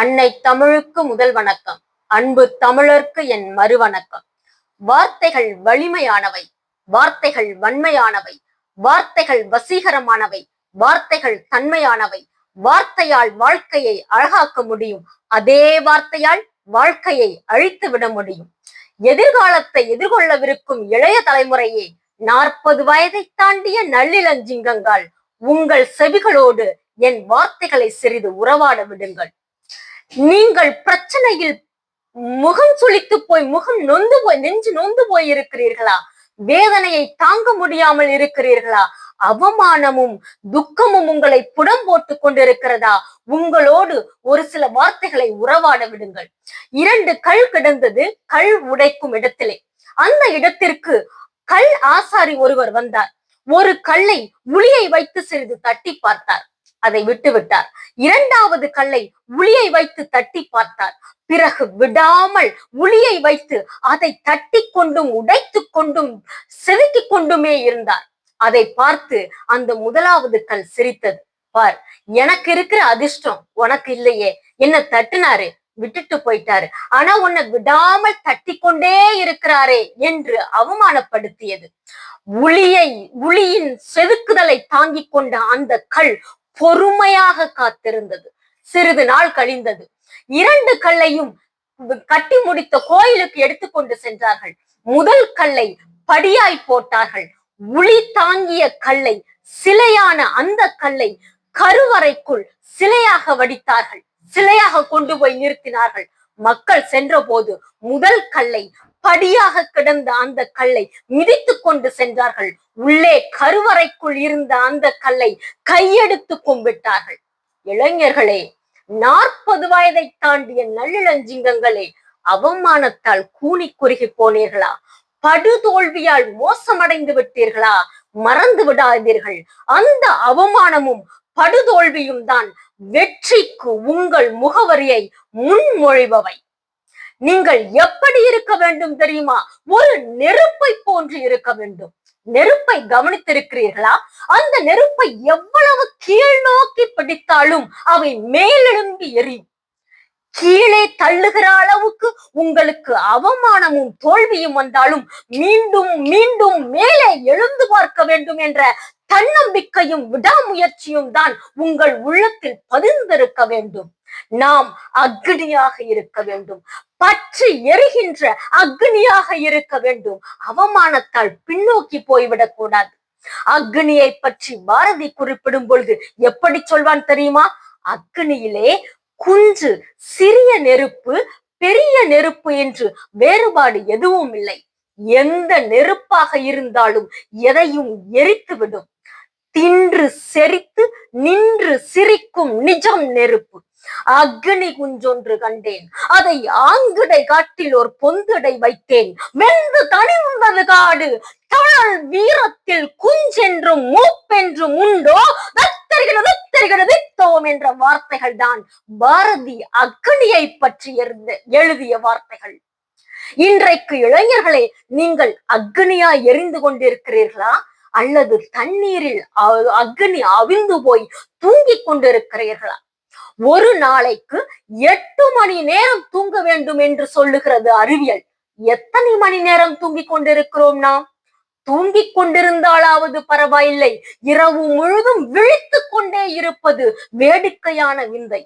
அன்னை தமிழுக்கு முதல் வணக்கம். அன்பு தமிழர்க்கு என் மறுவணக்கம். வார்த்தைகள் வலிமையானவை வார்த்தைகள் வன்மையானவை வார்த்தைகள் வசீகரமானவை வார்த்தைகள் தன்மையானவை. வார்த்தையால் வாழ்க்கையை அழகாக்க முடியும். அதே வார்த்தையால் வாழ்க்கையை அழித்து விட முடியும். எதிர்காலத்தை எதிர்கொள்ளவிருக்கும் இளைய தலைமுறையே நாற்பது வயதை தாண்டிய நள்ளிளஞ்சிங்கங்கள் உங்கள் செவிகளோடு என் வார்த்தைகளை சிறிது உறவாட விடுங்கள். நீங்கள் பிரச்சனையில் முகம் சுளித்து போய் முகம் நொந்து போய் நெஞ்சு நொந்து போய் இருக்கிறீர்களா வேதனையை தாங்க முடியாமல் இருக்கிறீர்களா? அவமானமும் துக்கமும் உங்களை புடம் போட்டு கொண்டிருக்கிறதா? உங்களோடு ஒரு சில வார்த்தைகளை உறவாட விடுங்கள். இரண்டு கல் கிடந்தது கல் உடைக்கும் இடத்திலே. அந்த இடத்திற்கு கல் ஆசாரி ஒருவர் வந்தார். ஒரு கல்லை உளியை வைத்து சிறிது தட்டி பார்த்தார். அதை விட்டுவிட்டார். இரண்டாவது கல்லை உளியை வைத்து தட்டி பார்த்தார். பிறகு விடாமல் உளியை வைத்து அதை தட்டி கொண்டும் உடைத்து கொண்டும் செதுக்கிக் கொண்டுமே இருந்தார். அதை பார்த்து அந்த முதலாவது கல் சிரித்தது. பார் எனக்கு இருக்கிற அதிர்ஷ்டம் உனக்கு இல்லையே. என்ன தட்டுனாரு விட்டுட்டு போயிட்டாரு. ஆனா உன்னை விடாமல் தட்டி கொண்டே இருக்கிறாரே என்று அவமானப்படுத்தியது. உளியை உளியின் செதுக்குதலை தாங்கிக் கொண்ட அந்த கல் பொறுமையாக காத்திருந்தது. சிறிது நாள் கழிந்தது. இரண்டு கல்லையும் கட்டி முடித்த கோயிலுக்கு எடுத்துக்கொண்டு சென்றார்கள். முதல் கல்லை படியாய் போட்டார்கள். உளி தாங்கிய கல்லை சிலையான அந்த கல்லை கருவறைக்குள் சிலையாக வடித்தார்கள். சிலையாக கொண்டு போய் நிறுத்தினார்கள். மக்கள் சென்ற போது முதல் கல்லை படியாக கிடந்த அந்த கல்லை மிதித்து கொண்டு சென்றார்கள். உள்ளே கருவறைக்குள் இருந்த அந்த கல்லை கையெடுத்து கும்பிட்டார்கள். இளைஞர்களே நாற்பது வயதை தாண்டிய நல்லிளஞ்சிங்கங்களே அவமானத்தால் கூனி குறுகி போனீர்களா? படுதோல்வியால் மோசமடைந்து விட்டீர்களா? மறந்து விடாதீர்கள். அந்த அவமானமும் படுதோல்வியும் தான் வெற்றிக்கு உங்கள் முகவரியை முன்மொழிபவை. நீங்கள் எப்படி இருக்க வேண்டும் தெரியுமா? ஒரு நெருப்பை போன்று இருக்க வேண்டும். நெருப்பை கவனித்திருக்கிறீர்களா? அந்த நெருப்பை எவ்வளவு கீழ் நோக்கி பிடித்தாலும் அவை மேலெழும்பி எரியும். கீழே தள்ளுகிற அளவுக்கு உங்களுக்கு அவமானமும் தோல்வியும் வந்தாலும் மீண்டும் மீண்டும் மேலே எழுந்து பார்க்க வேண்டும் என்ற தன்னம்பிக்கையும் விடாமுயற்சியும் தான் உங்கள் உள்ளத்தில் பதிந்திருக்க வேண்டும். நாம் அக்னியாக இருக்க வேண்டும். பற்றி எரிகின்ற அக்னியாக இருக்க வேண்டும். அவமானத்தால் பின்னோக்கி போய்விடக் கூடாது. அக்னியை பற்றி பாரதி குறிப்பிடும் பொழுது எப்படி சொல்வான் தெரியுமா? அக்னியிலே குஞ்சு சிறிய நெருப்பு பெரிய நெருப்பு என்று வேறுபாடு எதுவும் இல்லை. எந்த நெருப்பாக இருந்தாலும் எதையும் எரித்துவிடும். தின்று செரித்து நின்று சிரிக்கும் நிஜம் நெருப்பு. அக்னி குஞ்சொன்று கண்டேன். அதை ஆங்கிடை காட்டில் ஒரு பொந்துடை வைத்தேன். வெந்து தனிந்தது காடு. தமிழ் வீரத்தில் குஞ்சென்றும் மூப்பென்றும் உண்டோ? வெத்தரிகிறது வெத்தரிகிறது தோம் என்ற வார்த்தைகள் தான் பாரதி அக்னியை பற்றி எழுதிய வார்த்தைகள். இன்றைக்கு இளைஞர்களே நீங்கள் அக்னியா எரிந்து கொண்டிருக்கிறீர்களா? அல்லது தண்ணீரில் அக்னி அவிழ்ந்து போய் தூங்கிக் கொண்டிருக்கிறீர்களா? ஒரு நாளைக்கு எட்டு மணி நேரம் தூங்க வேண்டும் என்று சொல்லுகிறது அறிவியல். எத்தனை மணி நேரம் தூங்கிக் கொண்டிருக்கிறோம் நாம்? தூங்கிக் கொண்டிருந்தாலாவது பரவாயில்லை. இரவு முழுதும் விழித்து கொண்டே இருப்பது வேடிக்கையான விந்தை.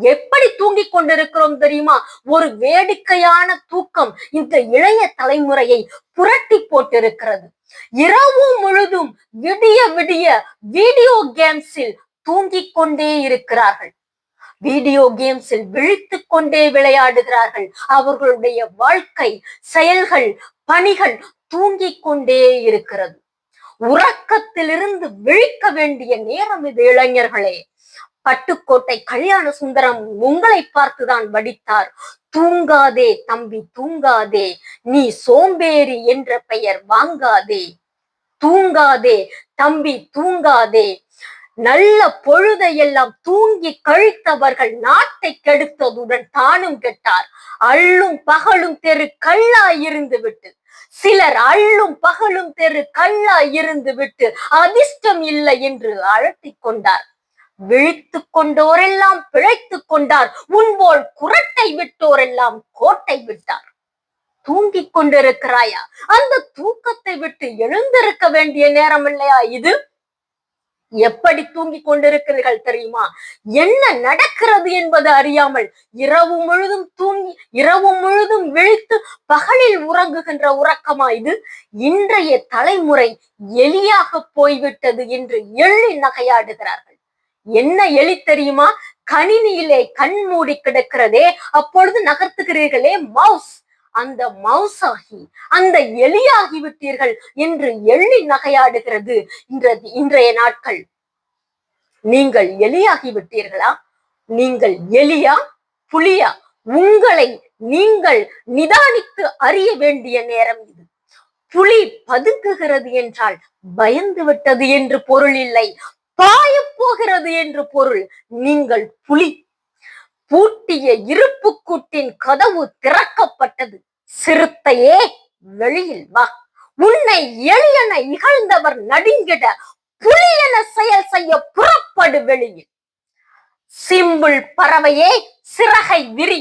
எப்படி தூங்கிக் கொண்டிருக்கிறோம் தெரியுமா? ஒரு வேடிக்கையான தூக்கம் இந்த இளைய தலைமுறையை புரட்டி போட்டிருக்கிறது. இரவு முழுதும் விடிய விடிய வீடியோ கேம்ஸில் தூங்கிக் கொண்டே இருக்கிறார்கள். வீடியோ கேம்ஸில் விழித்து கொண்டே விளையாடுகிறார்கள். அவர்களுடைய வாழ்க்கை செயல்கள் பணிகள் தூங்கிக் கொண்டே இருக்கிறது. உறக்கத்திலிருந்து விழிக்க வேண்டிய நேரம் இது இளைஞர்களே. பட்டுக்கோட்டை கல்யாண சுந்தரம் உங்களை பார்த்துதான் வடித்தார். தூங்காதே தம்பி தூங்காதே. நீ சோம்பேறி என்ற பெயர் வாங்காதே. தூங்காதே தம்பி தூங்காதே. நல்ல பொழுதையெல்லாம் தூங்கி கழித்தவர்கள் நாட்டை கெடுத்ததுடன் தானும் கெட்டார். அள்ளும் பகலும் தெரு கல்லாயிருந்து விட்டு சிலர் அள்ளும் பகலும் தெரு கல்லா இருந்து விட்டு அதிர்ஷ்டம் இல்லை என்று அழட்டிக் கொண்டார். விழித்துக் கொண்டோரெல்லாம் பிழைத்துக் கொண்டார். உன்போல் குரட்டை விட்டோரெல்லாம் கோட்டை விட்டார். தூங்கிக் கொண்டிருக்கிறாயா? அந்த தூக்கத்தை விட்டு எழுந்திருக்க வேண்டிய நேரம் இல்லையா இது? எப்படி தூங்கிக் கொண்டிருக்கிறீர்கள் தெரியுமா? என்ன நடக்கிறது என்பது அறியாமல் இரவு முழுதும் தூங்கி இரவு முழுதும் விழித்து பகலில் உறங்குகின்ற உறக்கமா இது? இன்றைய தலைமுறை எலியாக போய்விட்டது என்று எள்ளி நகையாடுகிறார்கள். என்ன எலி தெரியுமா? கணினியிலே கண் மூடி கிடக்கிறதே அப்பொழுது நகர்த்துகிறீர்களே மவுஸ் அந்த மவுசாகி அந்த எலியாகி விட்டீர்கள் என்று எள்ளி நகையாடுகிறது இன்றைய இன்றைய நாட்கள். நீங்கள் எலியாகி விட்டீர்களா? நீங்கள் எலியா? புலியா? உங்களை நீங்கள் நிதானித்து அறிய வேண்டிய நேரம் இது. புலி பதுங்குகிறது என்றால் பயந்து விட்டது என்று பொருள் இல்லை. பாயப் போகிறது என்று பொருள். நீங்கள் புலி பூட்டிய இருப்பு கூட்டின் கதவு திறக்கப்பட்டது. சிறுத்தையே வெளியில் வா. உன்னை எளியன இகழ்ந்தவர் நடுங்கிட புலியன செயல் செய்ய புறப்படு வெளியில். சிம்பிள் பறவையே சிறகை விரி.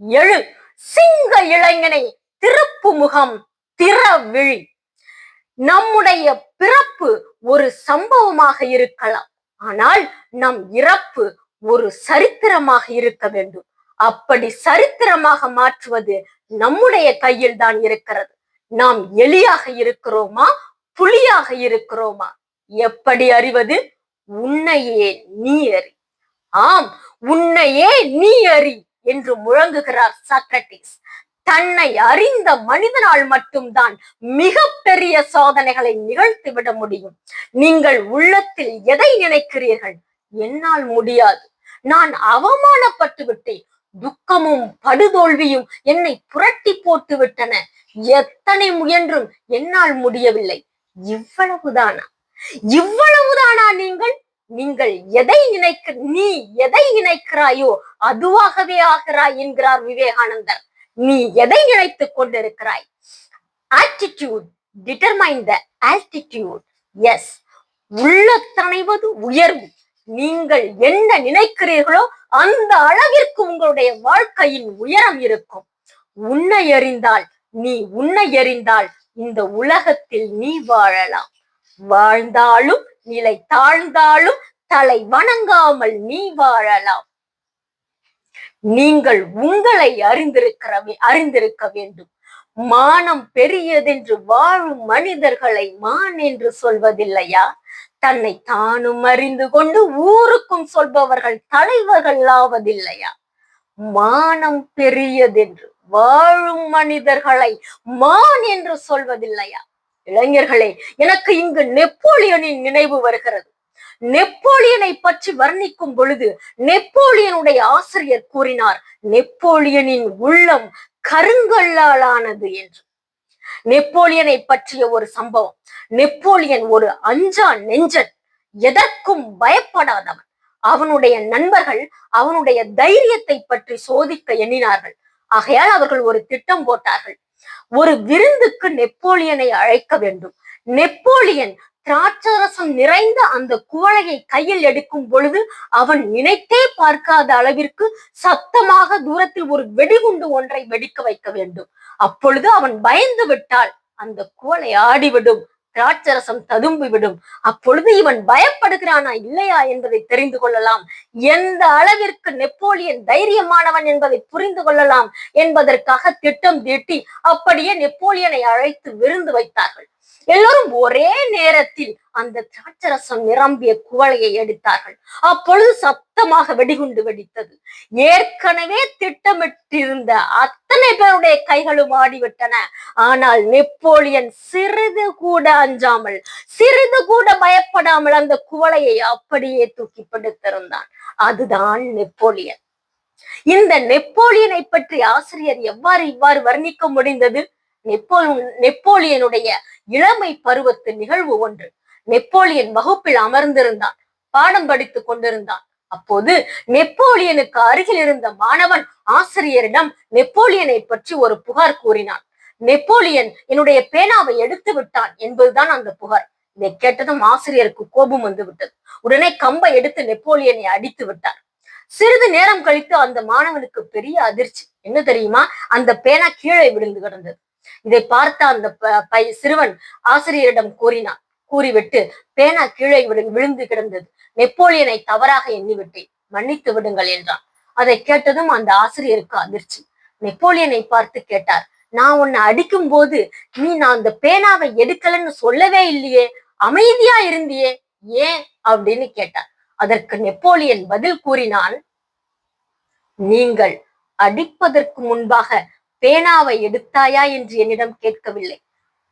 எழு. சிங்க இளைஞனை திருப்பு முகம் திறவிழி நம்முடைய பிறப்பு ஒரு சம்பவமாக இருக்கலாம். ஆனால் நம் இறப்பு ஒரு சரித்திரமாக இருக்க வேண்டும். அப்படி சரித்திரமாக மாற்றுவது நம்முடைய கையில் தான் இருக்கிறது. நாம் எலியாக இருக்கிறோமா? புலியாக இருக்கிறோமா? எப்படி அறிவது? உன்னையே நீ அறி ஆம் உன்னையே நீ அறி என்று முழங்குகிறார் சாக்ரட்டிஸ் தன்னை அறிந்த மனிதனால் மட்டும்தான் மிக பெரிய சோதனைகளை நிகழ்த்தி விட முடியும். நீங்கள் உள்ளத்தில் எதை நினைக்கிறீர்கள்? என்னால் முடியாது. நான் அவமானப்பட்டு விட்டேன். துக்கமும் படுதோல்வியும் என்னை புரட்டி போட்டு விட்டன. எத்தனை முயன்றும் என்னால் முடியவில்லை. இவ்வளவுதானா? இவ்வளவுதானா நீங்கள்? நீங்கள் எதை நினைக்க நீ எதை நினைக்கிறாயோ அதுவாகவே ஆகிறாய் என்கிறார் விவேகானந்தர். நீ எதை நினைத்துக் கொண்டிருக்கிறாய்? Attitude determine the altitude is உள்ளத்தணைவது உயர்வு. நீங்கள் என்ன நினைக்கிறீர்களோ அந்த அளவிற்கு உங்களுடைய வாழ்க்கையின் உயரம் இருக்கும். உன்னை அறிந்தால் நீ உன்னை அறிந்தால் இந்த உலகத்தில் நீ வாழலாம். வாழ்ந்தாலும் நிலை தாழ்ந்தாலும் தலை வணங்காமல் நீ வாழலாம். நீங்கள் உங்களை அறிந்திருக்கிற அறிந்திருக்க வேண்டும். மானம் பெரியதென்று வாழும் மனிதர்களை மான் என்று சொல்வதில்லையா? தன்னை தானும் அறிந்து கொண்டு ஊருக்கும் சொல்பவர்கள் தலைவர்கள் ஆவதில்லையா மானம் பெரியதென்று வாழும் மனிதர்களை மான் என்று சொல்வதில்லையா? இளைஞர்களே எனக்கு இங்கு நெப்போலியனின் நினைவு வருகிறது. நெப்போலியனை பற்றி வர்ணிக்கும் பொழுது நெப்போலியனுடைய ஆசிரியர் கூறினார் நெப்போலியனின் உள்ளம் கருங்கல்லால் ஆனது என்று. நெப்போலியனை பற்றிய ஒரு சம்பவம். நெப்போலியன் ஒரு அஞ்சா நெஞ்சன். எதற்கும் பயப்படாதவன். அவனுடைய நண்பர்கள் அவனுடைய தைரியத்தை பற்றி சோதிக்க எண்ணினார்கள். ஆகையால் அவர்கள் ஒரு திட்டம் போட்டார்கள். ஒரு விருந்துக்கு நெப்போலியனை அழைக்க வேண்டும். நெப்போலியன் திராட்சரசம் நிறைந்த அந்த குவளையை கையில் எடுக்கும் பொழுது அவன் நினைத்தே பார்க்காத அளவிற்கு சத்தமாக தூரத்தில் ஒரு வெடிகுண்டு ஒன்றை வெடிக்க வைக்க வேண்டும். அப்பொழுது அவன் பயந்து விட்டால் அந்த குவளை ஆடிவிடும் திராட்சரசம் ததும்பி விடும் அப்பொழுது இவன் பயப்படுகிறானா இல்லையா என்பதை தெரிந்து கொள்ளலாம். எந்த அளவிற்கு நெப்போலியன் தைரியமானவன் என்பதை புரிந்து கொள்ளலாம் என்பதற்காக திட்டம் தீட்டி அப்படியே நெப்போலியனை அழைத்து விருந்து வைத்தார்கள். எல்லோரும் ஒரே நேரத்தில் அந்த திராட்சரசம் நிரம்பிய குவளையை எடுத்தார்கள். அப்பொழுது சத்தமாக வெடிகுண்டு வெடித்தது. ஏற்கனவே திட்டமிட்டிருந்த அத்தனை பேருடைய கைகளும் ஆடிவிட்டன. ஆனால் நெப்போலியன் சிறிது கூட அஞ்சாமல் சிறிது கூட பயப்படாமல் அந்த குவளையை அப்படியே தூக்கி பிடித்திருந்தான். அதுதான் நெப்போலியன். இந்த நெப்போலியனை பற்றி ஆசிரியர் எவ்வாறு இவ்வாறு வர்ணிக்க முடிந்தது? நெப்போ நெப்போலியனுடைய இளமை பருவத்து நிகழ்வு ஒன்று. நெப்போலியன் வகுப்பில் அமர்ந்திருந்தான். பாடம் படித்துக் கொண்டிருந்தான். அப்போது நெப்போலியனுக்கு அருகில் இருந்த மாணவன் ஆசிரியரிடம் நெப்போலியனை பற்றி ஒரு புகார் கூறினான். நெப்போலியன் என்னுடைய பேனாவை எடுத்து விட்டான் என்பதுதான் அந்த புகார். இதை கேட்டதும் ஆசிரியருக்கு கோபம் வந்து விட்டது. உடனே கம்பை எடுத்து நெப்போலியனை அடித்து விட்டார். சிறிது நேரம் கழித்து அந்த மாணவனுக்கு பெரிய அதிர்ச்சி. என்ன தெரியுமா? அந்த பேனா கீழே விழுந்து கிடந்தது. இதை பார்த்த அந்த பை சிறுவன் ஆசிரியரிடம் கூறினான். கூறிவிட்டு பேனா கீழே விழுந்து கிடந்தது. நெப்போலியனை தவறாக எண்ணிவிட்டேன். மன்னித்து விடுங்கள் என்றான். அதை கேட்டதும் அந்த ஆசிரியருக்கு அதிர்ச்சி. நெப்போலியனை பார்த்து கேட்டார் நான் உன்னை அடிக்கும் போது நீ நான் அந்த பேனாவை எடுக்கலன்னு சொல்லவே இல்லையே. அமைதியா இருந்தியே. ஏன்? அப்படின்னு கேட்டார். அதற்கு நெப்போலியன் பதில் கூறினான் நீங்கள் அடிப்பதற்கு முன்பாக பேனாவை எடுத்தாயா என்று என்னிடம் கேட்கவில்லை.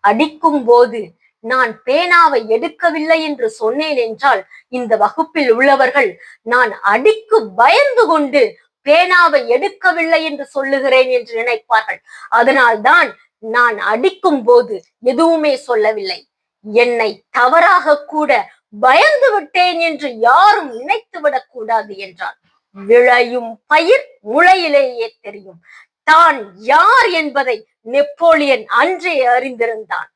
அடிக்கும் போது நான் பேனாவை எடுக்கவில்லை என்று சொன்னேன் என்றால் இந்த வகுப்பில் உள்ளவர்கள் நான் அடிக்கு பயந்து கொண்டு பேனாவை எடுக்கவில்லை என்று சொல்லுகிறேன் என்று நினைப்பார்கள். அதனால்தான் நான் அடிக்கும் போது எதுவுமே சொல்லவில்லை. என்னை தவறாக கூட பயந்து விட்டேன் என்று யாரும் நினைத்து விடக்கூடாது என்றான் விளையும் பயிர் முளையிலேயே தெரியும். தான் யார் என்பதை நெப்போலியன் அன்றே அறிந்திருந்தான்.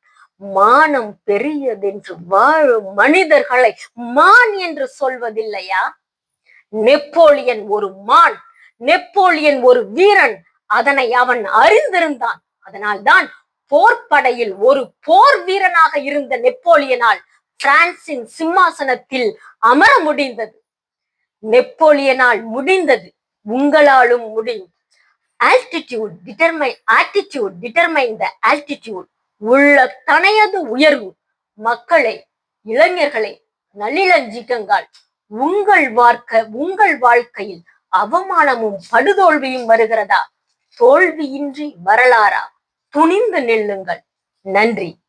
மானம் பெரியதென்று வாழும் மனிதர்களை மான் என்று சொல்வதில்லையா? நெப்போலியன் ஒரு மான் நெப்போலியன் ஒரு வீரன் அதனை அவன் அறிந்திருந்தான். அதனால்தான் போர்ப்படையில் ஒரு போர் வீரனாக இருந்த நெப்போலியனால் பிரான்சின் சிம்மாசனத்தில் அமர முடிந்தது. நெப்போலியனால் முடிந்தது. உங்களாலும் முடியும். Altitude determine attitude determine the altitude உள்ள தனையது உயர்வு. மக்களை இளைஞர்களை நளிலஞ்சிக்கங்கால் உங்கள் வாழ்க்கை உங்கள் வாழ்க்கையில் அவமானமும் படுதோல்வியும் வருகிறதா? தோல்வியின்றி வரலாறா? துணிந்து நில்லுங்கள். நன்றி.